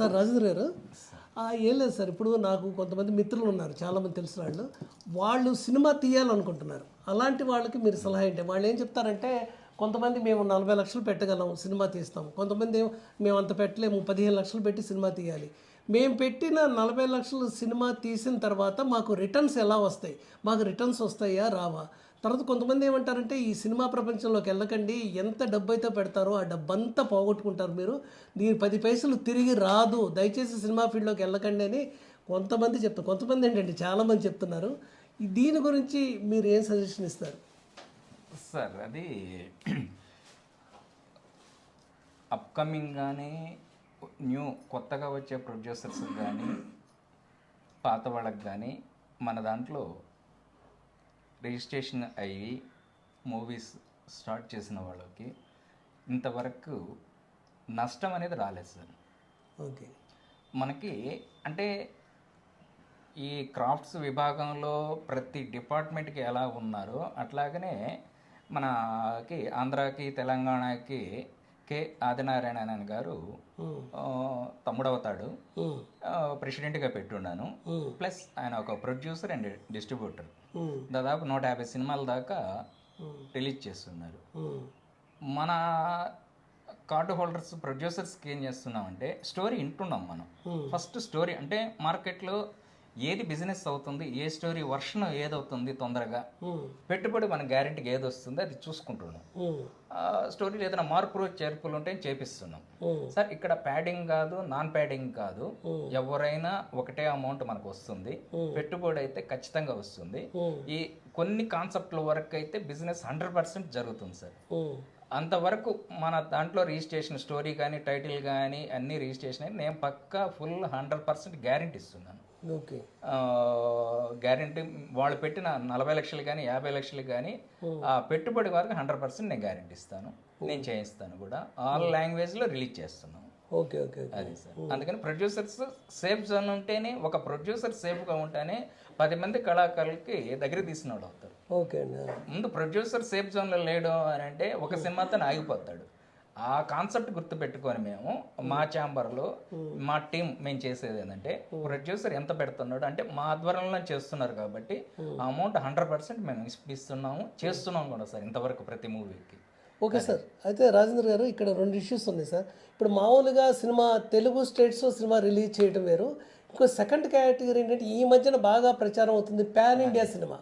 Sir Rajendra గారు. ఏం లేదు సార్ ఇప్పుడు నాకు కొంతమంది మిత్రులు ఉన్నారు చాలామంది తెలిసిన వాళ్ళు. వాళ్ళు సినిమా తీయాలనుకుంటున్నారు. అలాంటి వాళ్ళకి మీరు సలహా ఏంటి? వాళ్ళు ఏం చెప్తారంటే కొంతమంది మేము నలభై లక్షలు పెట్టగలం సినిమా తీస్తాం. కొంతమంది మేము అంత పెట్టలేము పదిహేను లక్షలు పెట్టి సినిమా తీయాలి. మేము పెట్టిన నలభై లక్షలు సినిమా తీసిన తర్వాత మాకు రిటర్న్స్ ఎలా వస్తాయి? మాకు రిటర్న్స్ వస్తాయా రావా? తర్వాత కొంతమంది ఏమంటారంటే ఈ సినిమా ప్రపంచంలోకి వెళ్ళకండి ఎంత డబ్బు అయితే పెడతారో ఆ డబ్బంతా పోగొట్టుకుంటారు మీరు. దీని పది పైసలు తిరిగి రాదు. దయచేసి సినిమా ఫీల్డ్లోకి వెళ్ళకండి అని కొంతమంది చెప్తారు. కొంతమంది ఏంటంటే చాలామంది చెప్తున్నారు. దీని గురించి మీరు ఏం సజెషన్ ఇస్తారు? సార్ అది అప్కమింగ్ కానీ న్యూ కొత్తగా వచ్చే ప్రొడ్యూసర్స్కి కానీ పాత వాళ్ళకి కానీ మన దాంట్లో రిజిస్ట్రేషన్ అయ్యి మూవీస్ స్టార్ట్ చేసిన వాళ్ళకి ఇంతవరకు నష్టం అనేది రాలేదు సార్. ఓకే. మనకి అంటే ఈ క్రాఫ్ట్స్ విభాగంలో ప్రతి డిపార్ట్మెంట్కి ఎలా ఉన్నారో అట్లాగనే మనకి ఆంధ్రాకి తెలంగాణకి కె ఆదినారాయణ గారు తమ్ముడవుతాడు. ప్రెసిడెంట్గా పెట్టున్నాను. ప్లస్ ఆయన ఒక ప్రొడ్యూసర్ అండ్ డిస్ట్రిబ్యూటర్. దాదాపు నూట యాభై సినిమాల దాకా రిలీజ్ చేస్తున్నారు. మన కార్డు హోల్డర్స్ ప్రొడ్యూసర్స్కి ఏం చేస్తున్నామంటే స్టోరీ వింటున్నాం మనం. ఫస్ట్ స్టోరీ అంటే మార్కెట్లో ఏది బిజినెస్ అవుతుంది ఏ స్టోరీ వర్షన్ ఏదవుతుంది తొందరగా పెట్టుబడి మన గ్యారెంటీకి ఏది వస్తుంది అది చూసుకుంటున్నాం. ఆ స్టోరీలో ఏదైనా మార్పులు చేర్పులు ఉంటే చేపిస్తున్నాం. సార్ ఇక్కడ ప్యాడింగ్ కాదు నాన్ ప్యాడింగ్ కాదు ఎవరైనా ఒకటే అమౌంట్ మనకు వస్తుంది పెట్టుబడి అయితే ఖచ్చితంగా వస్తుంది. ఈ కొన్ని కాన్సెప్ట్ల వరకు అయితే బిజినెస్ హండ్రెడ్ పర్సెంట్ జరుగుతుంది సార్. అంతవరకు మన దాంట్లో రిజిస్ట్రేషన్ స్టోరీ కానీ టైటిల్ కానీ అన్ని రిజిస్ట్రేషన్ నేను పక్కా ఫుల్ హండ్రెడ్ పర్సెంట్ గ్యారంటీ ఇస్తున్నాను. గ్యారంటీ వాళ్ళు పెట్టిన నలభై లక్షలు కానీ యాభై లక్షలు కానీ ఆ పెట్టుబడి వరకు హండ్రెడ్ పర్సెంట్ నేను గ్యారంటీ ఇస్తాను. నేను చేయిస్తాను కూడా. ఆల్ లాంగ్వేజ్లో రిలీజ్ చేస్తున్నాను. ఓకే ఓకే అది సార్. అందుకని ప్రొడ్యూసర్స్ సేఫ్ జోన్ ఉంటేనే ఒక ప్రొడ్యూసర్ సేఫ్గా ఉంటేనే పది మంది కళాకారులకి దగ్గర తీసినోడు అవుతారు ఓకే ముందు ప్రొడ్యూసర్ సేఫ్ జోన్లో లేడు అని అంటే ఒక సినిమాతో ఆగిపోతాడు. ఆ కాన్సెప్ట్ గుర్తు పెట్టుకొని మేము. మా ఛాంబర్లో మా టీం మేము చేసేది ఏంటంటే ప్రొడ్యూసర్ ఎంత పెడుతున్నాడు అంటే మా ఆధ్వర్యంలో చేస్తున్నారు కాబట్టి ఆ అమౌంట్ హండ్రెడ్ పర్సెంట్ మేము ఇస్తున్నాము చేస్తున్నాం కూడా సార్ ఇంతవరకు ప్రతి మూవీకి ఓకే సార్. అయితే రాజేంద్ర గారు ఇక్కడ రెండు ఇష్యూస్ ఉన్నాయి సార్. ఇప్పుడు మామూలుగా సినిమా తెలుగు స్టేట్స్లో సినిమా రిలీజ్ చేయడం వేరు. ఇంకో సెకండ్ కేటగిరీ ఏంటంటే ఈ మధ్యన బాగా ప్రచారం అవుతుంది పాన్ ఇండియా సినిమా.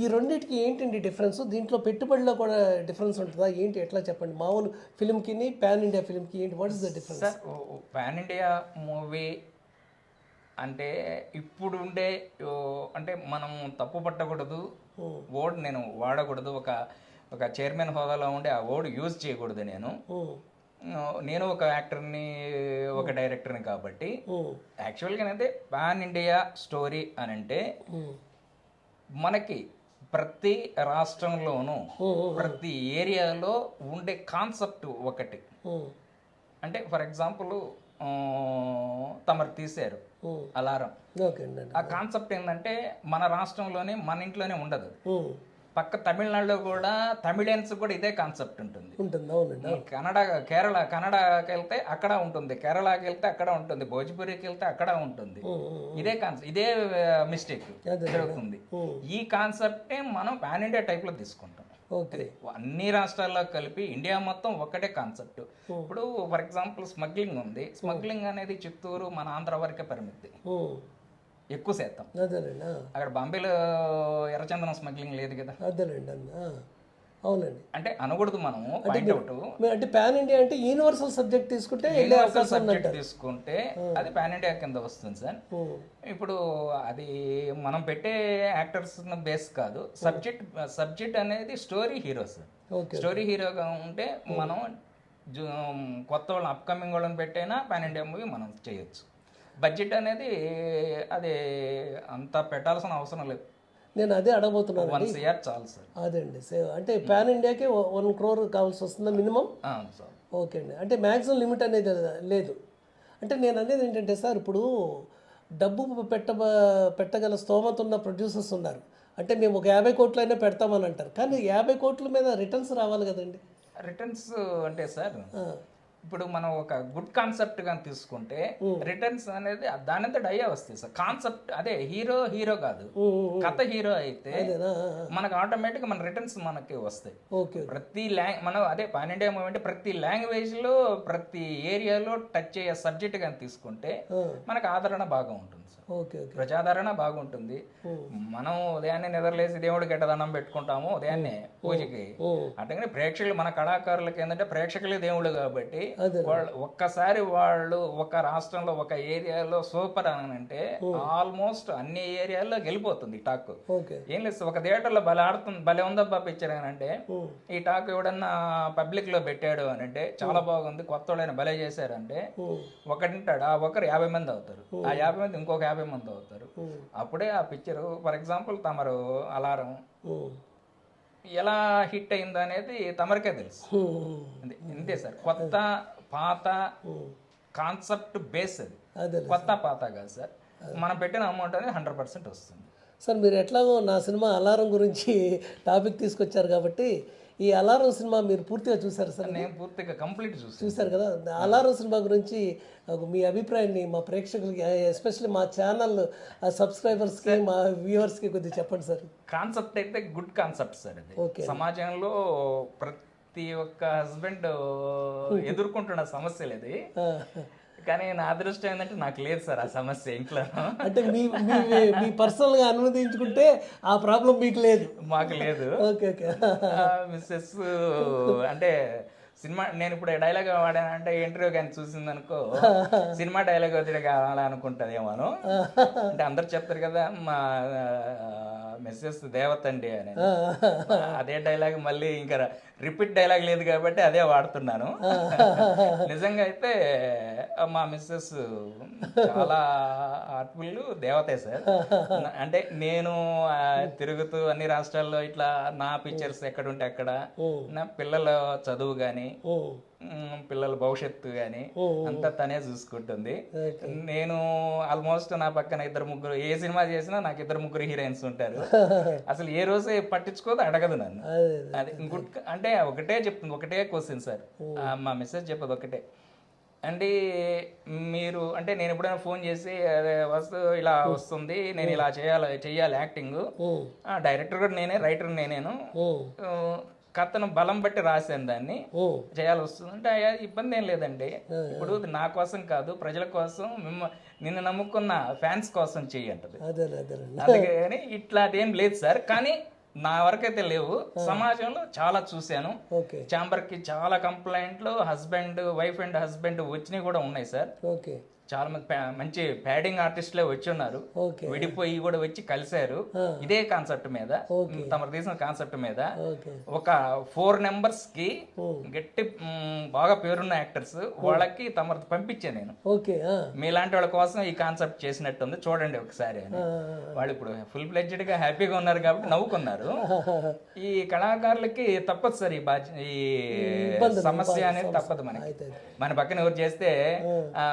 ఈ రెండింటికి ఏంటండి డిఫరెన్స్? దీంట్లో పెట్టుబడిలో కూడా డిఫరెన్స్ ఉంటుందా? ఏంటి? ఎట్లా చెప్పండి? మామూలు ఫిల్మ్కి పాన్ ఇండియా ఫిల్మ్కి ఏంటి? What is the difference sir pan India movie అంటే ఇప్పుడు ఉండే అంటే మనం తప్పు పట్టకూడదు. వర్డ్ నేను వాడకూడదు. ఒక ఒక చైర్మన్ హోదాలో ఉండే ఆ వర్డ్ యూజ్ చేయకూడదు నేను. నేను ఒక యాక్టర్ని ఒక డైరెక్టర్ని కాబట్టి యాక్చువల్గా అయితే పాన్ ఇండియా స్టోరీ అని అంటే మనకి ప్రతి రాష్ట్రంలోనూ ప్రతి ఏరియాలో ఉండే కాన్సెప్ట్ ఒకటి. అంటే ఫర్ ఎగ్జాంపుల్ తమరు తీశారు అలారం. ఆ కాన్సెప్ట్ ఏంటంటే మన రాష్ట్రంలోనే మన ఇంట్లోనే ఉండదు. పక్క తమిళనాడులో కూడా తమిళియన్స్ కూడా ఇదే కాన్సెప్ట్ ఉంటుంది. ఉంటుంది అవునండి ఈ కన్నడ కేరళ కన్నడకి వెళ్తే అక్కడ ఉంటుంది కేరళకి వెళ్తే అక్కడ ఉంటుంది భోజ్పురికి వెళ్తే అక్కడ ఉంటుంది. ఇదే కాన్సెప్ట్ ఇదే మిస్టేక్ జరుగుతుంది. ఈ కాన్సెప్టే మనం పాన్ ఇండియా టైప్లో తీసుకుంటాం. ఓకే. అన్ని రాష్ట్రాల్లో కలిపి ఇండియా మొత్తం ఒకటే కాన్సెప్ట్. ఇప్పుడు ఫర్ ఎగ్జాంపుల్ స్మగ్లింగ్ ఉంది. స్మగ్లింగ్ అనేది చిత్తూరు మన ఆంధ్ర వరకే పరిమితి. ఎక్కువ శాతం అదేలేండి. అక్కడ బాంబేలో ఎర్రచందనం స్మగ్లింగ్ లేదు కదా. అదేలేండి. అవునండి. అంటే అనకూడదు మీరు అంటే పాన్ ఇండియా అంటే యూనివర్సల్ సబ్జెక్ట్ తీసుకుంటే అవకాశం సబ్జెక్ట్ తీసుకుంటే అది పాన్ ఇండియా కింద వస్తుంది సార్. ఇప్పుడు అది మనం పెట్టే యాక్టర్స్ బేస్ కాదు. సబ్జెక్ట్ సబ్జెక్ట్ అనేది స్టోరీ హీరో సార్. స్టోరీ హీరోగా ఉంటే మనం కొత్త వాళ్ళని అప్కమింగ్ వాళ్ళని పెట్టైనా పాన్ ఇండియా మూవీ మనం చేయొచ్చు. బడ్జెట్ అనేది అది అంత పెట్టాల్సిన అవసరం లేదు. నేను అదే అడగబోతున్నాను. వన్ సిఆర్ చాలు సార్. అదే అండి సేవ్ అంటే పాన్ ఇండియాకి వన్ క్రోర్ కావాల్సి వస్తుందా మినిమం? సార్. ఓకే అండి. అంటే మ్యాక్సిమం లిమిట్ అనేది లేదు. అంటే నేను అనేది ఏంటంటే సార్ ఇప్పుడు డబ్బు పెట్ట పెట్టగల స్తోమత ఉన్న ప్రొడ్యూసర్స్ ఉన్నారు. అంటే మేము ఒక యాభై కోట్లైనా పెడతామని అంటారు. కానీ యాభై కోట్ల మీద రిటర్న్స్ రావాలి కదండి. రిటర్న్స్ అంటే సార్ ఇప్పుడు మనం ఒక గుడ్ కాన్సెప్ట్గా తీసుకుంటే రిటర్న్స్ అనేది దానంతట అయ్యే వస్తాయి సార్. కాన్సెప్ట్ అదే హీరో హీరో కాదు. కథ హీరో అయితే మనకు ఆటోమేటిక్ మన రిటర్న్స్ మనకి వస్తాయి. ప్రతి లాంగ్ మనం అదే పాన్ ఇండియా ప్రతి లాంగ్వేజ్లో ప్రతి ఏరియాలో టచ్ అయ్యే సబ్జెక్ట్ కానీ తీసుకుంటే మనకు ఆదరణ బాగా ఉంటుంది ప్రజాదరణ బాగుంటుంది. మనం ఉదయాన్నే నిద్రలేసి దేవుడికి ఎట్టదనం పెట్టుకుంటాము ఉదయాన్నే పూజకి. అట్టగానే ప్రేక్షకులు మన కళాకారులకి ఏంటంటే ప్రేక్షకులే దేవుళ్ళు కాబట్టి. వాళ్ళు ఒక్కసారి వాళ్ళు ఒక రాష్ట్రంలో ఒక ఏరియాలో సూపర్ అని అంటే ఆల్మోస్ట్ అన్ని ఏరియాల్లో గెలిపోతుంది టాక్. ఏం లేదు ఒక థియేటర్లో భలే ఆడుతుంది భలే ఉందబ్బా పిక్చర్ అని అంటే. ఈ టాక్ ఎవడన్నా పబ్లిక్లో పెట్టాడు అని అంటే చాలా బాగుంది కొత్త వాళ్ళైనా భలే చేశారంటే. ఒకటింటాడు ఆ ఒకరు యాభై మంది అవుతారు. ఆ యాభై మంది ఇంకొక యాభై మంది అవుతారు. అప్పుడే ఆ పిక్చర్ ఫర్ ఎగ్జాంపుల్ తమరు అలారం. ఎలా హిట్ అయిందో అనేది తమరికే తెలుసు. అంతే సార్. కొత్త పాత. కాన్సెప్ట్ బేస్ అది. అదే కొత్త పాత కాదు సార్. మనం పెట్టిన అమౌంట్ అనేది హండ్రెడ్ పర్సెంట్ వస్తుంది. సార్ మీరు ఎట్లాగో నా సినిమా అలారం గురించి టాపిక్ తీసుకొచ్చారు కాబట్టి ఈ అలారం సినిమా మీరు పూర్తిగా చూసారు సార్? నేను పూర్తిగా కంప్లీట్ చూసాను చూశారు కదా? అలారం సినిమా గురించి మీ అభిప్రాయాన్ని మా ప్రేక్షకులకి ఎస్పెషల్లీ మా ఛానల్ సబ్స్క్రైబర్స్కి మా వ్యూవర్స్కి కొద్దిగా చెప్పండి సార్. కాన్సెప్ట్ అయితే గుడ్ కాన్సెప్ట్ సార్ అది. ఓకే. సమాజంలో ప్రతి ఒక్క హస్బెండ్ ఎదుర్కొంటున్న సమస్యలు ఇది. కానీ నా అదృష్టం ఏంటంటే నాకు లేదు సార్ ఆ సమస్య ఇంట్లో. అంటే మీ మీ మీ పర్సనల్గా అనుమతించుకుంటే ఆ ప్రాబ్లం మీకు లేదు. మాకు లేదు. ఓకే ఓకే మిస్సెస్ అంటే సినిమా నేను ఇప్పుడు డైలాగ్ వాడానంటే ఇంటర్వ్యూ కానీ చూసింది అనుకో సినిమా డైలాగ్ వదిలే కావాలనుకుంటదేమోను. అంటే అందరు చెప్తారు కదా మా మెస్సెస్ దేవతండి అని. అదే డైలాగ్ మళ్ళీ ఇంకా రిపీట్ డైలాగ్ లేదు కాబట్టి అదే వాడుతున్నాను. నిజంగా అయితే మా మిస్సెస్ చాలా ఆర్ట్ఫుల్ దేవతే సార్. అంటే నేను తిరుగుతూ అన్ని రాష్ట్రాల్లో ఇట్లా నా పిక్చర్స్ ఎక్కడుంటే అక్కడ నా పిల్లల చదువు కానీ పిల్లల భవిష్యత్తు కానీ అంతా తనే చూసుకుంటుంది. నేను ఆల్మోస్ట్ నా పక్కన ఇద్దరు ముగ్గురు ఏ సినిమా చేసినా నాకు ఇద్దరు ముగ్గురు హీరోయిన్స్ ఉంటారు. అసలు ఏ రోజే పట్టించుకోదు అడగదు నన్ను. అదే అంటే ఒకటే చెప్తుంది ఒకటే క్వశ్చన్ సార్ మా మెసేజ్ చెప్పదు ఒకటే. అండి మీరు అంటే నేను ఎప్పుడైనా ఫోన్ చేసి అదే వస్తు ఇలా వస్తుంది నేను ఇలా చేయాలి చెయ్యాలి యాక్టింగ్ డైరెక్టర్ కూడా నేనే రైటర్ నేనేను. కథను బలం బట్టి రాశాను దాన్ని. ఉమ్, చేయాల్సి వస్తుంది. అంటే అయ్యా ఇబ్బంది ఏం లేదండి. ఇప్పుడు నా కోసం కాదు ప్రజల కోసం మిమ్మ నిన్ను నమ్ముకున్న ఫ్యాన్స్ కోసం చెయ్యంటది అదేనండి అందుకని ఇట్లాంటి ఏం లేదు సార్ కానీ నా వరకైతే లేవు. సమాజంలో చాలా చూశాను. ఛాంబర్కి చాలా కంప్లైంట్లు హస్బెండ్ వైఫ్ అండ్ హస్బెండ్ వచ్చినవి కూడా ఉన్నాయి సార్. ఓకే. చాలా మంది మంచి ప్యాడింగ్ ఆర్టిస్టులే వచ్చి ఉన్నారు విడిపోయి కూడా వచ్చి కలిశారు. ఇదే కాన్సెప్ట్ మీద. తమరు తీసిన కాన్సెప్ట్ మీద. ఒక ఫోర్ నెంబర్స్కి గట్టి బాగా పేరున్న యాక్టర్స్ వాళ్ళకి తమరు పంపించాను నేను. మీలాంటి వాళ్ళ కోసం ఈ కాన్సెప్ట్ చేసినట్టుంది. చూడండి ఒకసారి అని. వాళ్ళు ఇప్పుడు ఫుల్ ఫ్లెడ్జెడ్గా హ్యాపీగా ఉన్నారు కాబట్టి నవ్వుకున్నారు. ఈ కళాకారులకి తప్పదు సార్ ఈ బాధ్య ఈ సమస్య అనేది తప్పదు మనకి. మన పక్కన ఎవరు చేస్తే ఆ,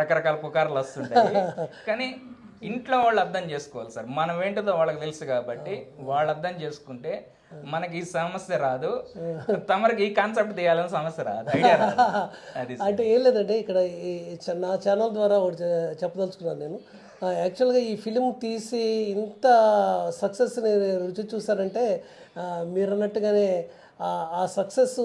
రకరకాల పుకార్లు వస్తుంటాయి. కానీ ఇంట్లో వాళ్ళు అర్థం చేసుకోవాలి సార్. మనం ఏంటిదో వాళ్ళకి తెలుసు కాబట్టి వాళ్ళు అర్థం చేసుకుంటే మనకి ఈ సమస్య రాదు. తమరికి ఈ కాన్సెప్ట్ తీయాలని సమస్య రాదు. ఐడియా అది అంటే ఏం లేదంటే ఇక్కడ ఈ నా ఛానల్ ద్వారా ఒకటి చెప్పదలుచుకున్నాను నేను. యాక్చువల్గా ఈ ఫిలిం తీసి ఇంత సక్సెస్ని రుచి చూసారంటే మీరు అన్నట్టుగానే ఆ- సక్సెస్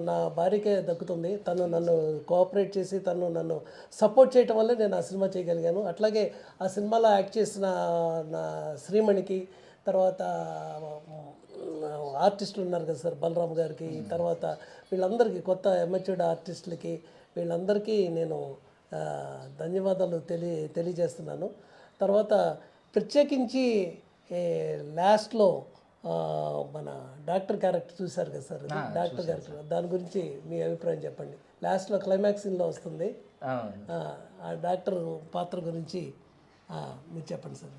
నా భార్యకే దక్కుతుంది. తను నన్ను కోఆపరేట్ చేసి తను నన్ను సపోర్ట్ చేయటం వల్లే నేను ఆ సినిమా చేయగలిగాను. అట్లాగే ఆ సినిమాలో యాక్ట్ చేసిన నా శ్రీమణికి తర్వాత ఆర్టిస్టులు ఉన్నారు కదా సార్ బలరామ్ గారికి తర్వాత వీళ్ళందరికీ కొత్త ఎమచ్యూర్డ్ ఆర్టిస్టులకి వీళ్ళందరికీ నేను ధన్యవాదాలు తెలియ తెలియజేస్తున్నాను. తర్వాత ప్రత్యేకించి లాస్ట్లో మన డాక్టర్ క్యారెక్టర్ చూశారు కదా సార్? డాక్టర్ క్యారెక్టర్ దాని గురించి మీ అభిప్రాయం చెప్పండి. లాస్ట్లో క్లైమాక్స్ సీన్లో వస్తుంది. ఆ, డాక్టర్ పాత్ర గురించి మీరు చెప్పండి సార్.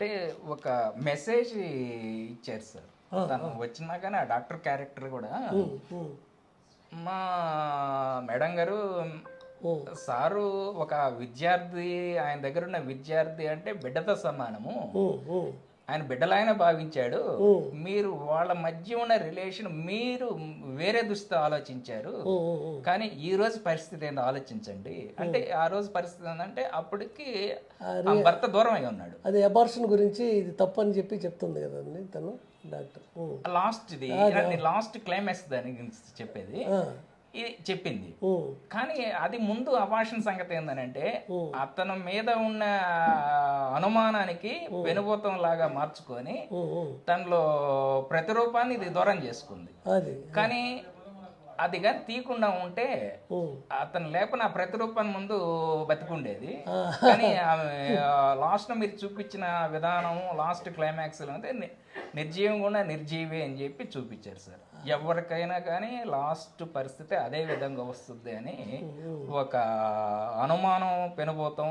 అంటే ఒక మెసేజ్ ఇచ్చారు సార్. తను వచ్చినా కానీ ఆ డాక్టర్ క్యారెక్టర్ కూడా మా మేడం గారు సారు ఒక విద్యార్థి ఆయన దగ్గర ఉన్న విద్యార్థి అంటే బిడ్డతో సమానము. ఆయన బిడ్డలాయన భావించాడు. మీరు వాళ్ళ మధ్య ఉన్న రిలేషన్ మీరు వేరే దృష్టితో ఆలోచించారు. కానీ ఈ రోజు పరిస్థితి ఏందో ఆలోచించండి. అంటే ఆ రోజు పరిస్థితి ఏంటంటే అప్పటికి భర్త దూరం అయి ఉన్నాడు. అది అబార్షన్ గురించి ఇది తప్పు అని చెప్పి చెప్తుంది కదండి తను డాక్టర్. ఉమ్. లాస్ట్ ఇది లాస్ట్ క్లైమాక్స్ దాని గురించి చెప్పేది ఇది చెప్పింది. కానీ అది ముందు అభాషణ సంగతి ఏంటంటే అతని మీద ఉన్న అనుమానానికి వెనుభూతం లాగా మార్చుకొని. తనలో ప్రతిరూపాన్ని ఇది దూరం చేసుకుంది. కానీ అది కానీ తీయకుండా ఉంటే అతను లేకపోయినా ఆ ప్రతిరూపాన్ని ముందు బతికుండేది. కానీ లాస్ట్ మీరు చూపించిన విధానం లాస్ట్ క్లైమాక్స్ అంటే నిర్జీవం కూడా నిర్జీవి అని చెప్పి చూపించారు సార్. ఎవరికైనా కానీ లాస్ట్ పరిస్థితి అదే విధంగా వస్తుంది అని ఒక అనుమానం పెనుభూతం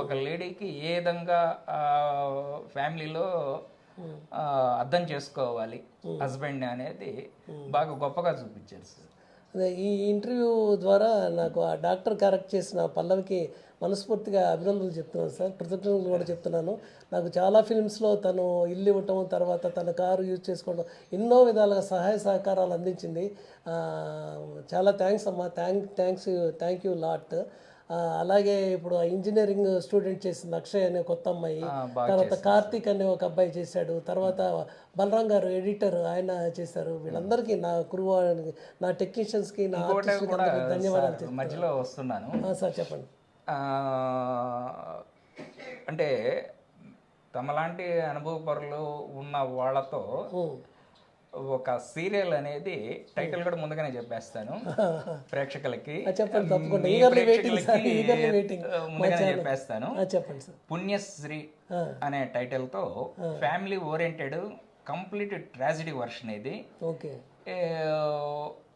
ఒక లేడీకి ఏ విధంగా ఫ్యామిలీలో అర్థం చేసుకోవాలి హస్బెండ్ అనేది బాగా గొప్పగా చూపించారు సార్. ఈ ఇంటర్వ్యూ ద్వారా నాకు ఆ డాక్టర్ కరెక్ట్ చేసిన పల్లవికి మనస్ఫూర్తిగా అభినందనలు చెప్తున్నాను సార్. కృతజ్ఞతలు కూడా చెప్తున్నాను. నాకు చాలా ఫిల్మ్స్లో తను ఇల్లు ఇవ్వటం తర్వాత తన కారు యూజ్ చేసుకోవడం ఎన్నో విధాలుగా సహాయ సహకారాలు అందించింది. చాలా థ్యాంక్స్ అమ్మా. Thank thanks thank you lot. అలాగే ఇప్పుడు ఇంజనీరింగ్ స్టూడెంట్ చేసింది అక్షయ్ అనే కొత్త అమ్మాయి. తర్వాత కార్తీక్ అనే ఒక అబ్బాయి చేశాడు. తర్వాత బలరాం గారు ఎడిటర్ ఆయన చేశారు. వీళ్ళందరికీ నా కురువా నా టెక్నీషియన్స్కి నా ధన్యవాదాలు మధ్యలో వస్తున్నాను. సార్ చెప్పండి. అంటే తమలాంటి అనుభవపరులు ఉన్న వాళ్ళతో. ఒక సీరియల్ అనేది టైటిల్ కూడా ముందుగానే చెప్పేస్తాను. ప్రేక్షకులకి. ముందుగానే చెప్పేస్తాను. పుణ్యశ్రీ. అనే టైటిల్తో family oriented complete tragedy version ఇది.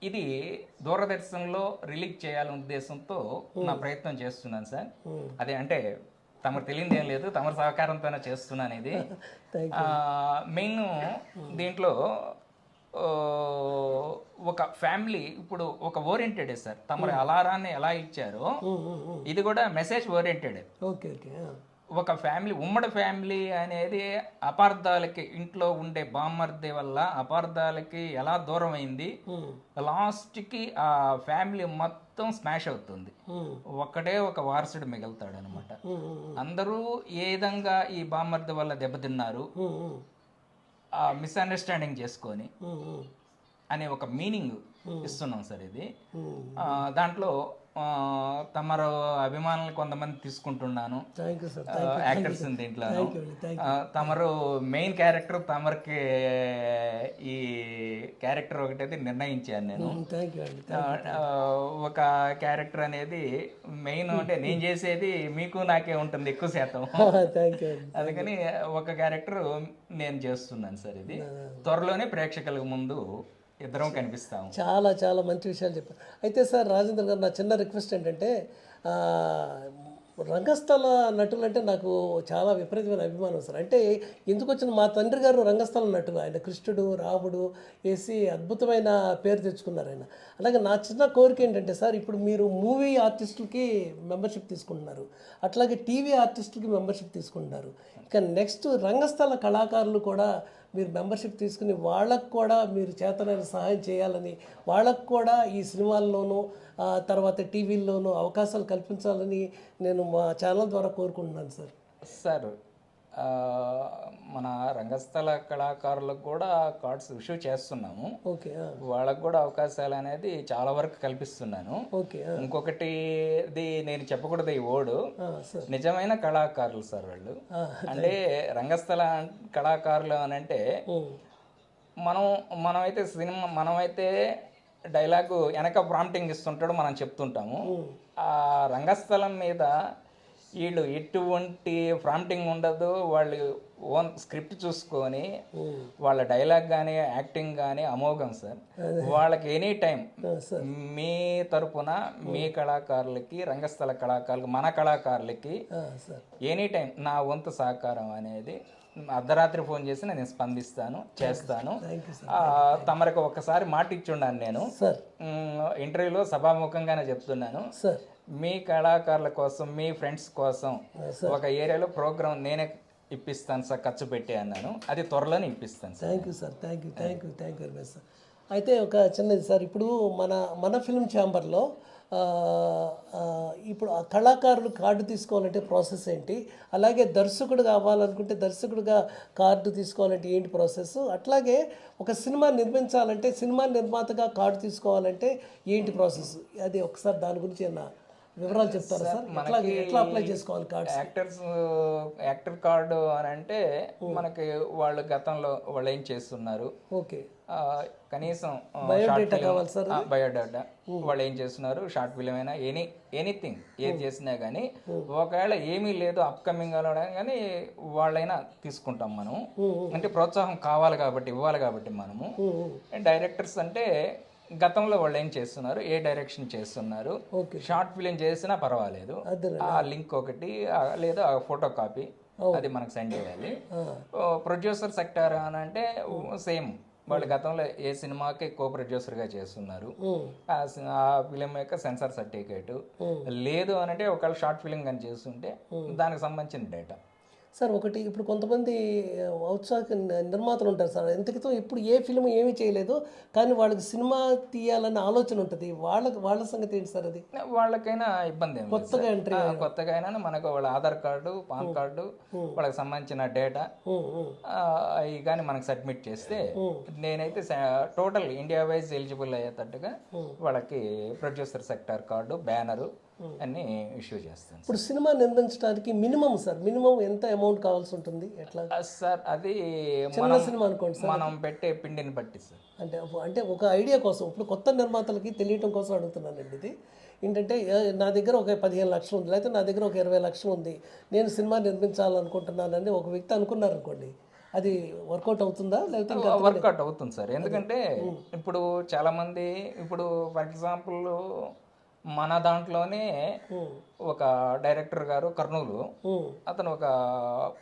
ఇది దూరదర్శన్లో రిలీజ్ చేయాలనే ఉద్దేశంతో నా ప్రయత్నం చేస్తున్నాను సార్. అదే అంటే తమకు తెలియదు ఏం లేదు తమ సహకారంతోనే చేస్తున్నాను ఇది. మెయిన్ దీంట్లో ఒక ఫ్యామిలీ ఇప్పుడు ఒక ఓరియంటెడ్ సార్. తమరు అలారాన్ని ఎలా ఇచ్చారో ఇది కూడా మెసేజ్ ఓరియంటెడ్ ఓకే ఓకే. ఒక ఫ్యామిలీ ఉమ్మడి ఫ్యామిలీ అనేది అపార్థాలకి ఇంట్లో ఉండే బామ్మర్ది వల్ల అపార్థాలకి ఎలా దూరం అయింది లాస్ట్కి ఆ ఫ్యామిలీ మొత్తం స్మాష్ అవుతుంది. ఒక్కడే ఒక వారసుడు మిగులుతాడు అనమాట అందరూ ఏ విధంగా ఈ బామ్మర్ది వల్ల దెబ్బతిన్నారు? మిస్అండర్స్టాండింగ్ చేసుకొని అనే ఒక మీనింగ్ ఇస్తున్నాం సార్ ఇది. దాంట్లో తమరు అభిమానులు కొంతమంది తీసుకుంటున్నాను. యాక్టర్స్ దీంట్లో. తమరు మెయిన్ క్యారెక్టర్ తమరికి ఈ క్యారెక్టర్ ఒకటైతే నిర్ణయించాను నేను. ఆ, ఒక క్యారెక్టర్ అనేది మెయిన్ అంటే నేను చేసేది మీకు నాకే ఉంటుంది ఎక్కువ శాతం. అందుకని ఒక క్యారెక్టర్ నేను చేస్తున్నాను సార్ ఇది. త్వరలోనే ప్రేక్షకుల ముందు ఇద్దరం కనిపిస్తాం. చాలా చాలా మంచి విషయాలు చెప్పారు. అయితే సార్ రాజేంద్ర గారు నా చిన్న రిక్వెస్ట్ ఏంటంటే రంగస్థల నటులు అంటే నాకు చాలా విపరీతమైన అభిమానం సార్. అంటే ఎందుకు వచ్చిన మా తండ్రి గారు రంగస్థల నటులు. ఆయన కృష్ణుడు రాముడు వేసి అద్భుతమైన పేరు తెచ్చుకున్నారు ఆయన. అలాగే నా చిన్న కోరిక ఏంటంటే సార్ ఇప్పుడు మీరు మూవీ ఆర్టిస్టులకి మెంబర్షిప్ తీసుకుంటున్నారు. అట్లాగే టీవీ ఆర్టిస్టులకి మెంబర్షిప్ తీసుకుంటున్నారు. ఇక నెక్స్ట్ రంగస్థల కళాకారులు కూడా మీరు మెంబర్షిప్ తీసుకుని వాళ్ళకు కూడా మీరు చేతనైన సహాయం చేయాలని వాళ్ళకు కూడా ఈ సినిమాల్లోనూ తర్వాత టీవీల్లోనూ అవకాశాలు కల్పించాలని నేను మా ఛానల్ ద్వారా కోరుకుంటున్నాను సార్. సార్ మన రంగస్థల కళాకారులకు కూడా కార్డ్స్ ఇష్యూ చేస్తున్నాము. ఓకే వాళ్ళకు కూడా అవకాశాలు అనేది చాలా వరకు కల్పిస్తున్నాను. ఓకే ఇంకొకటి ఇది నేను చెప్పకూడదు ఈ ఓడు నిజమైన కళాకారులు సార్ వాళ్ళు. అంటే రంగస్థల కళాకారులు అని అంటే మనం మనమైతే సినిమా మనమైతే డైలాగు వెనక ప్రాంప్టింగ్ ఇస్తుంటాడు మనం చెప్తుంటాము. ఆ రంగస్థలం మీద వీళ్ళు ఎటువంటి ప్రాంప్టింగ్ ఉండదు. వాళ్ళు ఓన్ స్క్రిప్ట్ చూసుకొని వాళ్ళ డైలాగ్ కానీ యాక్టింగ్ కానీ అమోఘం సార్. వాళ్ళకి ఎనీ టైం మీ తరపున మీ కళాకారులకి రంగస్థల కళాకారులకి మన కళాకారులకి ఎనీ టైం నా వంతు సహకారం అనేది అర్ధరాత్రి ఫోన్ చేసి నేను స్పందిస్తాను చేస్తాను. తమరికి ఒక్కసారి మాట ఇచ్చున్నాను నేను ఇంటర్వ్యూలో సభాముఖంగానే చెప్తున్నాను. సార్. మీ కళాకారుల కోసం మీ ఫ్రెండ్స్ కోసం ఒక ఏరియాలో ప్రోగ్రామ్ నేనే ఇప్పిస్తాను సార్ ఖర్చు పెట్టి అన్నాను. అది త్వరలోనే ఇప్పిస్తాను sir. Thank you sir thank you thank you thank you very much sir అయితే ఒక చిన్నది సార్ ఇప్పుడు మన మన ఫిల్మ్ ఛాంబర్లో ఇప్పుడు ఆ కళాకారులు కార్డు తీసుకోవాలంటే ప్రాసెస్ ఏంటి? అలాగే దర్శకుడు కావాలనుకుంటే దర్శకుడిగా కార్డు తీసుకోవాలంటే ఏంటి ప్రాసెస్? అట్లాగే ఒక సినిమా నిర్మించాలంటే సినిమా నిర్మాతగా కార్డు తీసుకోవాలంటే ఏంటి ప్రాసెస్? అది ఒకసారి దాని గురించి ఏమన్నా వివరాలు చెప్తారా సార్ అట్లాగే ఎట్లా అప్లై చేసుకోవాలి కార్డు యాక్టర్స్ యాక్టర్ కార్డు అని అంటే మనకి వాళ్ళు గతంలో వాళ్ళు ఏం చేస్తున్నారు? ఓకే. కనీసం Biodata కావాలి సార్ బయోడాటా వాళ్ళు ఏం చేస్తున్నారు? షార్ట్ ఫిలిం అయినా ఎనీ ఎనీథింగ్ ఏది చేసినా కానీ ఒకవేళ ఏమీ లేదు అప్కమింగ్ అనడం కానీ వాళ్ళైనా తీసుకుంటాం మనం. అంటే ప్రోత్సాహం కావాలి కాబట్టి ఇవ్వాలి కాబట్టి మనము. డైరెక్టర్స్ అంటే గతంలో వాళ్ళు ఏం చేస్తున్నారు? ఏ డైరెక్షన్ చేస్తున్నారు? షార్ట్ ఫిలిం చేసినా పర్వాలేదు. ఆ లింక్ ఒకటి లేదా ఆ ఫోటో కాపీ అది మనకు సెండ్ చేయాలి. ప్రొడ్యూసర్ సెక్టర్ అని అంటే సేమ్. వాళ్ళు గతంలో ఏ సినిమాకి కో ప్రొడ్యూసర్గా చేస్తున్నారు ఆ ఫిలిం యొక్క సెన్సార్ సర్టిఫికేట్. లేదు అని అంటే ఒకవేళ షార్ట్ ఫిలిం కానీ చేస్తుంటే దానికి సంబంధించిన డేటా. సార్ ఒకటి ఇప్పుడు కొంతమంది ఔత్సాహిక నిర్మాతలు ఉంటారు సార్. ఇంతకితో ఇప్పుడు ఏ ఫిల్మ్ ఏమీ చేయలేదు కానీ వాళ్ళకి సినిమా తీయాలన్న ఆలోచన ఉంటుంది. వాళ్ళకి వాళ్ళ సంగతి ఏంటి సార్ అది? వాళ్ళకైనా ఇబ్బంది కొత్తగా. ఎంట్రీ కొత్తగా అయినా మనకు వాళ్ళ ఆధార్ కార్డు పాన్ కార్డు వాళ్ళకి సంబంధించిన డేటా అవి కానీ మనకు సబ్మిట్ చేస్తే నేనైతే టోటల్ ఇండియా వైజ్ ఎలిజిబుల్ అయ్యేటట్టుగా వాళ్ళకి ప్రొడ్యూసర్ సెక్టార్ కార్డు బ్యానరు అన్ని ఇష్యూ చేస్తాను ఇప్పుడు సినిమా నిర్మించడానికి మినిమం సార్ మినిమం ఎంత అమౌంట్ కావాల్సి ఉంటుంది? ఎట్లా? సార్ అది మనం సినిమా అనుకోండి సార్. మనం పెట్టే పిండిని బట్టి సార్. అంటే అంటే ఒక ఐడియా కోసం ఇప్పుడు కొత్త నిర్మాతలకి తెలియటం కోసం అడుగుతున్నానండి ఇది. ఏంటంటే నా దగ్గర ఒక పదిహేను లక్షలు ఉంది లేకపోతే నా దగ్గర ఒక ఇరవై లక్షలు ఉంది నేను సినిమా నిర్మించాలనుకుంటున్నానని ఒక వ్యక్తి అనుకున్నారు అనుకోండి అది వర్కౌట్ అవుతుందా? లేకపోతే వర్కౌట్ అవుతుంది సార్. ఎందుకంటే ఇప్పుడు చాలా మంది ఇప్పుడు ఫర్ ఎగ్జాంపుల్ మన దాంట్లోనే ఒక డైరెక్టర్ గారు కర్నూలు. అతను ఒక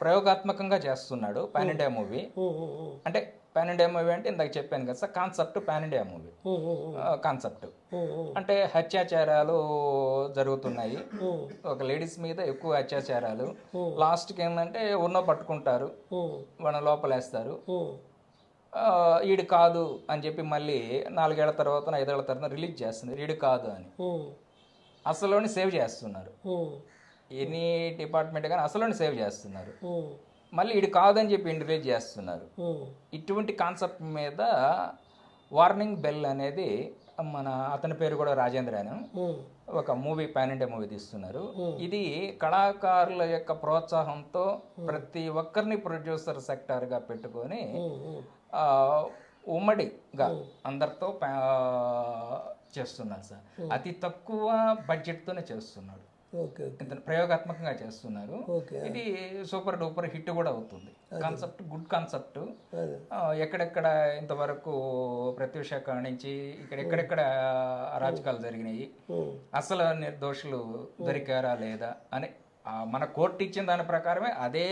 ప్రయోగాత్మకంగా చేస్తున్నాడు పాన్ ఇండియా మూవీ అంటే పాన్ ఇండియా మూవీ అంటే ఇందాక చెప్పాను కదా sir concept pan India movie concept అంటే హత్యాచారాలు జరుగుతున్నాయి. ఒక లేడీస్ మీద ఎక్కువ అత్యాచారాలు. లాస్ట్కి ఏంటంటే ఉన్నో పట్టుకుంటారు. ఉమ్, వాళ్ళ లోపలేస్తారు. ఈడు కాదు అని చెప్పి మళ్ళీ నాలుగేళ్ళ తర్వాత ఐదేళ్ళ తర్వాత రిలీజ్ చేస్తున్నారు ఈడు కాదు అని. అసలుని సేవ్ చేస్తున్నారు. ఎనీ డిపార్ట్మెంట్ కానీ అసలుని సేవ్ చేస్తున్నారు. మళ్ళీ ఈడు కాదని చెప్పి రిలీజ్ చేస్తున్నారు. ఇటువంటి కాన్సెప్ట్ మీద వార్నింగ్ బెల్ అనేది మన అతని పేరు కూడా రాజేంద్ర అని ఉమ్, ఒక మూవీ పాన్ ఇండియా మూవీ తీస్తున్నారు. ఇది కళాకారుల యొక్క ప్రోత్సాహంతో ప్రతి ఒక్కరిని ప్రొడ్యూసర్ సెక్టార్గా పెట్టుకొని ఉమ్మడిగా అందరితో చేస్తున్నారు సార్. అతి తక్కువ బడ్జెట్తోనే చేస్తున్నాడు. ప్రయోగాత్మకంగా చేస్తున్నారు. ఇది సూపర్ డూపర్ హిట్ కూడా అవుతుంది. Concept good concept. ఎక్కడెక్కడ ఇంతవరకు ప్రత్యూష నుంచి ఇక్కడ ఎక్కడెక్కడ అరాచకాలు జరిగినాయి. అసలు నిర్దోషులు దొరికారా లేదా అని మన కోర్టు ఇచ్చిన దాని ప్రకారమే అదే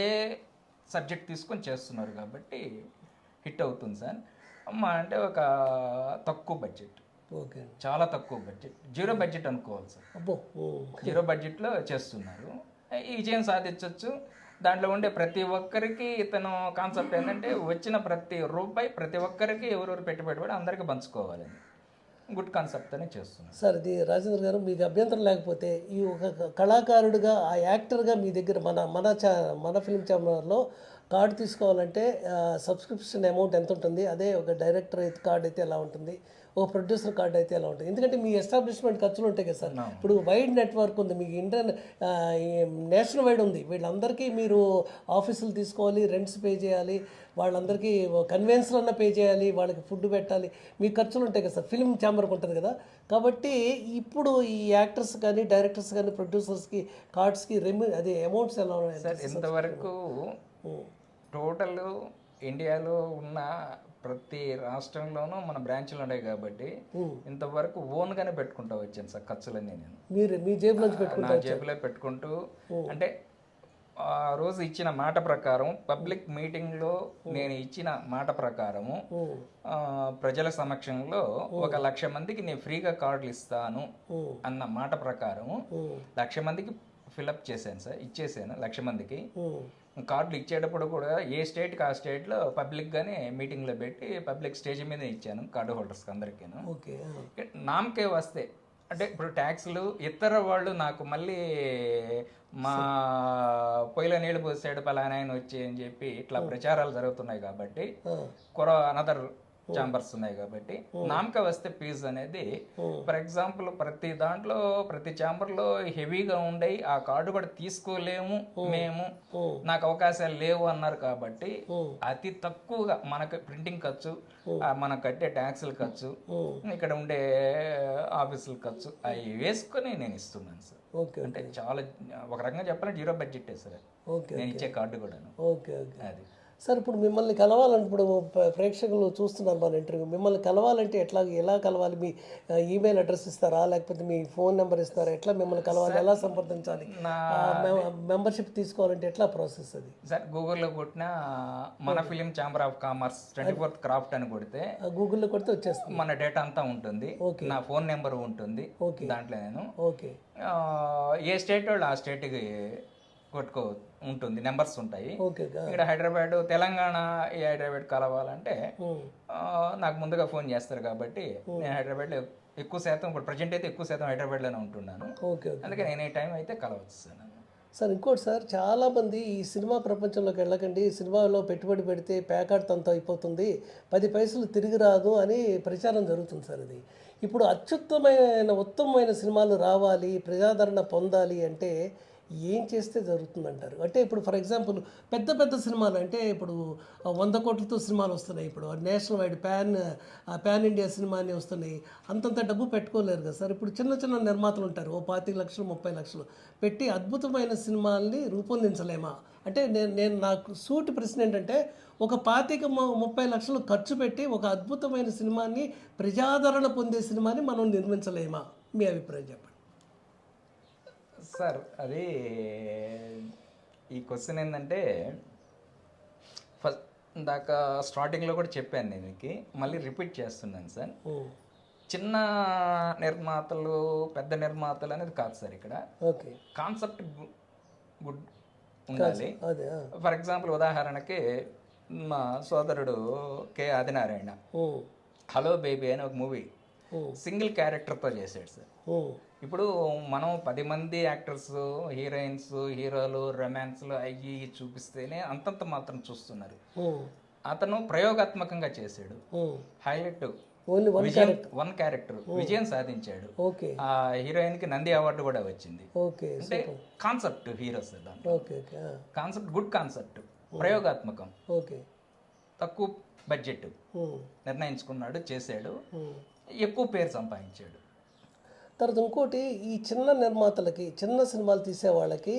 సబ్జెక్ట్ తీసుకొని చేస్తున్నారు కాబట్టి హిట్ అవుతుంది సార్. అమ్మ అంటే ఒక తక్కువ బడ్జెట్. ఓకే. చాలా తక్కువ బడ్జెట్. జీరో బడ్జెట్ అనుకోవాలి సార్. జీరో బడ్జెట్లో చేస్తున్నారు. ఈ విజయం సాధించవచ్చు దాంట్లో ఉండే ప్రతి ఒక్కరికి ఇతను కాన్సెప్ట్ ఏంటంటే వచ్చిన ప్రతి రూపాయి ప్రతి ఒక్కరికి ఎవరెవరు పెట్టుబడి పెట్టి అందరికీ పంచుకోవాలని గుడ్ కాన్సెప్ట్ అనే చేస్తున్నారు. సార్ ఇది రాజేంద్ర గారు మీకు అభ్యంతరం లేకపోతే ఈ ఒక కళాకారుడిగా ఆ యాక్టర్గా మీ దగ్గర మన మన చా మన ఫిల్మ్ ఛానల్లో కార్డు తీసుకోవాలంటే సబ్స్క్రిప్షన్ అమౌంట్ ఎంత ఉంటుంది అదే ఒక డైరెక్టర్ అయితే కార్డు అయితే ఎలా ఉంటుంది? ఒక ప్రొడ్యూసర్ కార్డు అయితే ఎలా ఉంటుంది? ఎందుకంటే మీ ఎస్టాబ్లిష్మెంట్ ఖర్చులు ఉంటాయి కదా సార్. ఇప్పుడు వైడ్ నెట్వర్క్ ఉంది మీకు ఇంటర్ నేషనల్ వైడ్ ఉంది. వీళ్ళందరికీ మీరు ఆఫీసులు తీసుకోవాలి రెంట్స్ పే చేయాలి వాళ్ళందరికీ కన్వెన్స్లు అన్న పే చేయాలి వాళ్ళకి ఫుడ్ పెట్టాలి మీ ఖర్చులు ఉంటాయి కదా సార్. ఫిల్మ్ ఛాంబర్కి ఉంటుంది కదా. కాబట్టి ఇప్పుడు ఈ యాక్టర్స్ కానీ డైరెక్టర్స్ కానీ ప్రొడ్యూసర్స్కి కార్డ్స్కి రెమ్యూ అది అమౌంట్స్ ఎలా ఉన్నాయి? సార్ ఇంతవరకు టోటల్ ఇండియాలో ఉన్న ప్రతి రాష్ట్రంలోనూ మన బ్రాంచ్లు ఉన్నాయి కాబట్టి ఇంతవరకు ఓన్గానే పెట్టుకుంటా వచ్చాను సార్ ఖర్చులన్నీ నేను. మీరు మీ జేబులోంచి పెట్టుకుంటారు నా జేబులో పెట్టుకుంటూ అంటే ఆ రోజు ఇచ్చిన మాట ప్రకారం పబ్లిక్ మీటింగ్లో నేను ఇచ్చిన మాట ప్రకారము ప్రజల సమక్షంలో ఒక లక్ష మందికి నేను ఫ్రీగా కార్డులు ఇస్తాను అన్న మాట ప్రకారము లక్ష మందికి ఫిలప్ చేశాను సార్ ఇచ్చేసాను లక్ష మందికి. కార్డులు ఇచ్చేటప్పుడు కూడా ఏ స్టేట్కి ఆ స్టేట్లో పబ్లిక్గానే మీటింగ్లో పెట్టి పబ్లిక్ స్టేజ్ మీద ఇచ్చాను కార్డు హోల్డర్స్కి అందరికీను ఓకే. నామకే వస్తే అంటే ఇప్పుడు ట్యాక్స్లు ఇతర వాళ్ళు నాకు మళ్ళీ మా పొయ్యిలో నీళ్ళు పోసాడు పలానా ఆయన వచ్చి అని చెప్పి ఇట్లా ప్రచారాలు జరుగుతున్నాయి కాబట్టి. కొర అనదర్ ఛాంబర్స్ ఉన్నాయి కాబట్టి. నామక వస్తే ఫీజు అనేది ఫర్ ఎగ్జాంపుల్ ప్రతి దాంట్లో ప్రతి ఛాంబర్లో హెవీగా ఉండే ఆ కార్డు కూడా తీసుకోలేము మేము. నాకు అవకాశాలు లేవు అన్నారు కాబట్టి అతి తక్కువగా మనకు ప్రింటింగ్ ఖర్చు మనం కట్టే ట్యాక్సుల ఖర్చు ఇక్కడ ఉండే ఆఫీసుల ఖర్చు అవి వేసుకొని నేను ఇస్తున్నాను సార్. ఓకే అంటే చాలా ఒక రకంగా చెప్పాలంటే జీరో బడ్జెట్ సార్ ఓకే నేను ఇచ్చే కార్డు కూడాను. Okay okay. అది. సార్ ఇప్పుడు మిమ్మల్ని కలవాలంటే ఇప్పుడు ప్ర- ప్రేక్షకులు చూస్తున్నారు మన ఇంటర్వ్యూ. మిమ్మల్ని కలవాలంటే ఎట్లా ఎలా కలవాలి? మీ ఈమెయిల్ అడ్రస్ ఇస్తారా? లేకపోతే మీ ఫోన్ నెంబర్ ఇస్తారా? ఎట్లా మిమ్మల్ని కలవాలి? ఎలా సంప్రదించాలి? నా మెంబర్షిప్ తీసుకోవాలంటే ఎట్లా ప్రాసెస్ అది? సార్ గూగుల్లో కొట్టిన మన film chamber of commerce twenty fourth craft అని కొడితే గూగుల్లో కొడితే వచ్చేస్తుంది. మన డేటా అంతా ఉంటుంది. Okay. నా ఫోన్ నెంబర్ ఉంటుంది. Okay. దాంట్లో నేను. ఓకే. ఏ స్టేట్ వాళ్ళు ఆ స్టేట్కి కొట్టుకో ఉంటుంది. నెంబర్స్ ఉంటాయి. ఇక్కడ హైదరాబాద్ తెలంగాణ ఈ హైదరాబాద్ కలవాలంటే నాకు ముందుగా ఫోన్ చేస్తారు కాబట్టి నేను హైదరాబాద్లో ఎక్కువ శాతం ఇప్పుడు ప్రజెంట్ అయితే ఎక్కువ శాతం హైదరాబాద్లోనే ఉంటున్నాను. అందుకే నేను ఈ టైం అయితే కలవచ్చు సార్. సార్ ఇంకోటి సార్ చాలామంది ఈ సినిమా ప్రపంచంలోకి వెళ్ళకండి సినిమాలో పెట్టుబడి పెడితే ప్యాకాట్ తంత అయిపోతుంది పది పైసలు తిరిగి రాదు అని ప్రచారం జరుగుతుంది సార్ ఇది. ఇప్పుడు అత్యుత్తమైన ఉత్తమమైన సినిమాలు రావాలి ప్రజాదరణ పొందాలి అంటే ఏం చేస్తే జరుగుతుందంటారు? అంటే ఇప్పుడు ఫర్ ఎగ్జాంపుల్ పెద్ద పెద్ద సినిమాలు అంటే ఇప్పుడు వంద కోట్లతో సినిమాలు వస్తున్నాయి. ఇప్పుడు national wide pan pan India cinema అని వస్తున్నాయి. అంతంత డబ్బు పెట్టుకోలేరు కదా సార్. ఇప్పుడు చిన్న చిన్న నిర్మాతలు ఉంటారు. ఓ పాతిక లక్షలు ముప్పై లక్షలు. పెట్టి అద్భుతమైన సినిమాల్ని రూపొందించలేమా? అంటే నేను నేను నాకు సూటి ప్రశ్న ఏంటంటే ఒక పాతిక ముప్పై లక్షలు ఖర్చు పెట్టి ఒక అద్భుతమైన సినిమాని ప్రజాదరణ పొందే సినిమాని మనం నిర్మించలేమా? మీ అభిప్రాయం చెప్పండి. సార్ అది ఈ క్వశ్చన్ ఏంటంటే ఫస్ట్ ఇందాక స్టార్టింగ్లో కూడా చెప్పాను నేను మీకు మళ్ళీ రిపీట్ చేస్తున్నాను సార్. చిన్న నిర్మాతలు పెద్ద నిర్మాతలు అనేది కాదు సార్ ఇక్కడ. ఓకే. కాన్సెప్ట్ గుడ్ ఉండాలి. ఫర్ ఎగ్జాంపుల్ ఉదాహరణకి మా సోదరుడు కె. ఆదినారాయణ. హలో బేబీ అని ఒక మూవీ సింగిల్ క్యారెక్టర్తో చేశాడు సార్. ఇప్పుడు మనం పది మంది యాక్టర్స్ హీరోయిన్స్ హీరోలు రొమాన్స్లు అయ్యి చూపిస్తేనే అంతంత మాత్రం చూస్తున్నారు. అతను ప్రయోగాత్మకంగా చేశాడు. హైలైట్. విజయం వన్ క్యారెక్టర్. విజయం సాధించాడు. ఓకే. ఆ హీరోయిన్కి నంది అవార్డు కూడా వచ్చింది. ఓకే అంటే concept heroes concept good concept. ప్రయోగాత్మకం. Okay. తక్కువ బడ్జెట్. నిర్ణయించుకున్నాడు చేశాడు. ఎక్కువ పేరు సంపాదించాడు. తర్వాత ఇంకోటి ఈ చిన్న నిర్మాతలకి చిన్న సినిమాలు తీసే వాళ్ళకి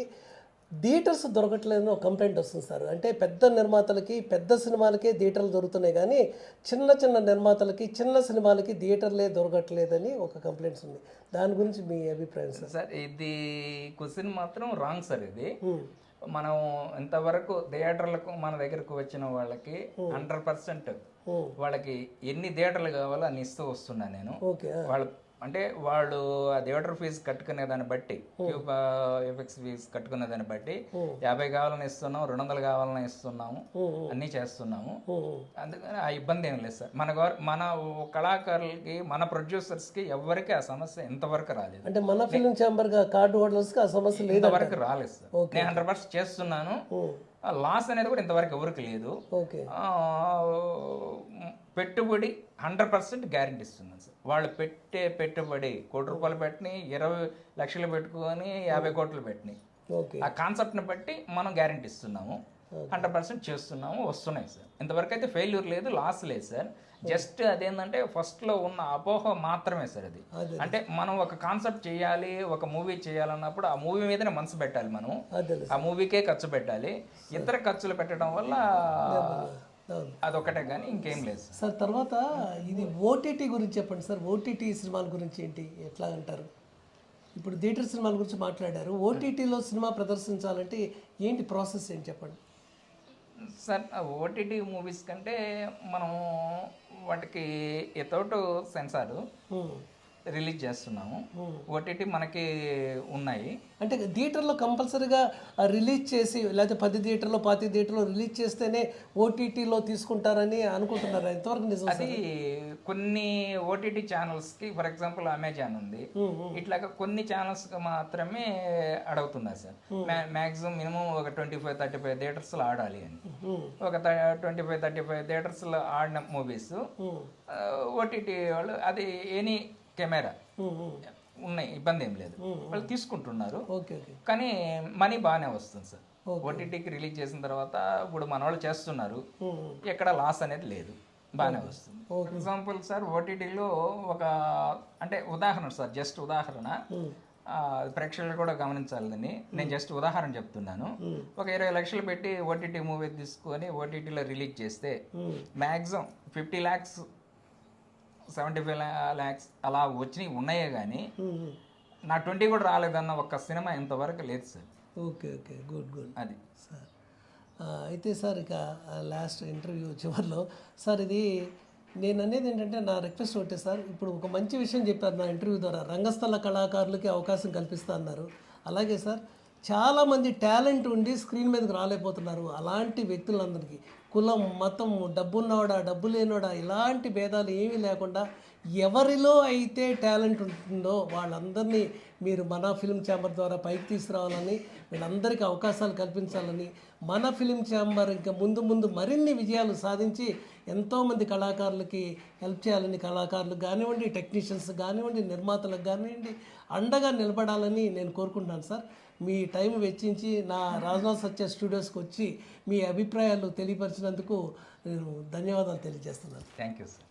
థియేటర్స్ దొరకట్లేదని ఒక కంప్లైంట్ వస్తుంది సార్. అంటే పెద్ద నిర్మాతలకి పెద్ద సినిమాలకే థియేటర్లు దొరుకుతున్నాయి కానీ చిన్న చిన్న నిర్మాతలకి చిన్న సినిమాలకి థియేటర్లే దొరకట్లేదని ఒక కంప్లైంట్స్ ఉంది. దాని గురించి మీ అభిప్రాయం సార్. సార్ ఇది క్వశ్చన్ మాత్రం రాంగ్ సార్ ఇది. మనం ఇంతవరకు థియేటర్లకు మన దగ్గరకు వచ్చిన వాళ్ళకి హండ్రెడ్ పర్సెంట్ వాళ్ళకి ఎన్ని థియేటర్లు కావాలో అన్ని ఇస్తూ వస్తున్నాను నేను. వాళ్ళు అంటే వాళ్ళు ఆ థియేటర్ ఫీజు కట్టుకునే దాన్ని బట్టి ఎఫెక్స్ ఫీజు కట్టుకునే దాన్ని బట్టి యాభై కావాలని ఇస్తున్నాం రెండు వందలు కావాలని ఇస్తున్నాము అన్నీ చేస్తున్నాము. అందుకని ఆ ఇబ్బంది ఏం లేదు సార్. మన గవర్ మన కళాకారులకి మన ప్రొడ్యూసర్స్కి ఎవరికి ఆ సమస్య ఇంతవరకు రాలేదు. అంటే మన ఫిలిం ఛాంబర్గా కార్డు హోల్డర్స్కి ఆ సమస్య లేదు ఇంతవరకు రాలేదు సార్. నేను హండ్రెడ్ పర్సెంట్ చేస్తున్నాను. లాస్ అనేది కూడా ఇంతవరకు ఎవరికి లేదు. పెట్టుబడి హండ్రెడ్ పర్సెంట్ గ్యారంటీ ఇస్తున్నాను సార్. వాళ్ళు పెట్టే పెట్టుబడి కోటి రూపాయలు పెట్టినాయి ఇరవై లక్షలు పెట్టుకొని యాభై కోట్లు పెట్టినాయి. ఆ కాన్సెప్ట్ని బట్టి మనం గ్యారంటీ ఇస్తున్నాము. హండ్రెడ్ పర్సెంట్ చేస్తున్నాము వస్తున్నాయి సార్. ఇంతవరకు అయితే ఫెయిల్యూర్ లేదు లాస్ లేదు సార్. జస్ట్ అదేంటంటే ఫస్ట్లో ఉన్న అపోహ మాత్రమే సార్ అది. అంటే మనం ఒక కాన్సెప్ట్ చేయాలి ఒక మూవీ చేయాలన్నప్పుడు ఆ మూవీ మీదనే మనసు పెట్టాలి మనం. ఆ మూవీకే ఖర్చు పెట్టాలి. ఇతర ఖర్చులు పెట్టడం వల్ల అదొకటే కానీ ఇంకేం లేదు సార్. తర్వాత ఇది ఓటీటీ గురించి చెప్పండి సార్ ఓటీటీ సినిమాల గురించి ఏంటి ఎట్లా అంటారు ఇప్పుడు థియేటర్ సినిమాల గురించి మాట్లాడారు ఓటీటీలో సినిమా ప్రదర్శించాలంటే ఏంటి ప్రాసెస్ ఏంటి చెప్పండి సార్ ఓటీటీ మూవీస్ కంటే మనం వాటికి ఎతోటు సెన్సారు రిలీజ్ చేస్తున్నాము. ఓటీటీ మనకి ఉన్నాయి. అంటే థియేటర్లో కంపల్సరీగా రిలీజ్ చేసి లేకపోతే పది థియేటర్లో పాతి థియేటర్లో రిలీజ్ చేస్తేనే ఓటీటీలో తీసుకుంటారని అనుకుంటున్నారు? ఎంతవరకు నిజం? అది కొన్ని ఓటీటీ ఛానల్స్కి ఫర్ ఎగ్జాంపుల్ అమెజాన్ ఉంది. ఇట్లాగా కొన్ని ఛానల్స్కి మాత్రమే అడుగుతున్నారు సార్? మ్యాక్సిమం మినిమం ఒక ట్వంటీ ఫైవ్ థర్టీ ఫైవ్ థియేటర్స్లో ఆడాలి అని. ఒక ట్వంటీ ఫైవ్ థర్టీ ఫైవ్ థియేటర్స్లో ఆడిన మూవీస్ ఓటీటీ వాళ్ళు అది ఎనీ కెమెరా. ఉన్నాయి ఇబ్బంది ఏం లేదు. వాళ్ళు తీసుకుంటున్నారు. కానీ మనీ బాగానే వస్తుంది సార్. ఓటీటీకి రిలీజ్ చేసిన తర్వాత ఇప్పుడు మన వాళ్ళు చేస్తున్నారు. ఎక్కడ లాస్ అనేది లేదు. బాగానే వస్తుంది. ఫర్ ఎగ్జాంపుల్ సార్ ఓటీటీలో ఒక అంటే ఉదాహరణ సార్ జస్ట్ ఉదాహరణ. ప్రేక్షకులు కూడా గమనించాలని నేను జస్ట్ ఉదాహరణ చెప్తున్నాను. ఒక ఇరవై లక్షలు పెట్టి ఓటీటీ మూవీ తీసుకొని ఓటీటీలో రిలీజ్ చేస్తే maximum fifty lakhs seventy five lakhs అలా వచ్చినవి ఉన్నాయే కానీ. నా ట్వంటీ కూడా రాలేదన్న ఒక్క సినిమా ఇంతవరకు లేదు sir. Okay okay. Good good. అది. సార్ అయితే సార్ ఇక లాస్ట్ ఇంటర్వ్యూ చివరిలో సార్ ఇది నేను అనేది ఏంటంటే నా రిక్వెస్ట్ ఒకటే సార్. ఇప్పుడు ఒక మంచి విషయం చెప్పారు నా ఇంటర్వ్యూ ద్వారా. రంగస్థల కళాకారులకి అవకాశం కల్పిస్తా అన్నారు. అలాగే సార్ చాలామంది టాలెంట్ ఉండి స్క్రీన్ మీదకి రాలేకపోతున్నారు. అలాంటి వ్యక్తులందరికీ కులం మతం డబ్బున్నవాడా డబ్బు లేనివాడా ఇలాంటి భేదాలు ఏమీ లేకుండా ఎవరిలో అయితే టాలెంట్ ఉంటుందో వాళ్ళందరినీ మీరు మన ఫిలిం ఛాంబర్ ద్వారా పైకి తీసుకురావాలని వీళ్ళందరికీ అవకాశాలు కల్పించాలని మన ఫిలిం ఛాంబర్ ఇంకా ముందు ముందు మరిన్ని విజయాలు సాధించి ఎంతోమంది కళాకారులకి హెల్ప్ చేయాలని కళాకారులు కానివ్వండి టెక్నీషియన్స్ కానివ్వండి నిర్మాతలకు కానివ్వండి అండగా నిలబడాలని నేను కోరుకుంటున్నాను సార్. మీ టైం వెచ్చించి నా రాజ్నాథ్ సత్య స్టూడియోస్కి వచ్చి మీ అభిప్రాయాలు తెలియపరిచినందుకు నేను ధన్యవాదాలు తెలియజేస్తున్నాను. Thank you sir.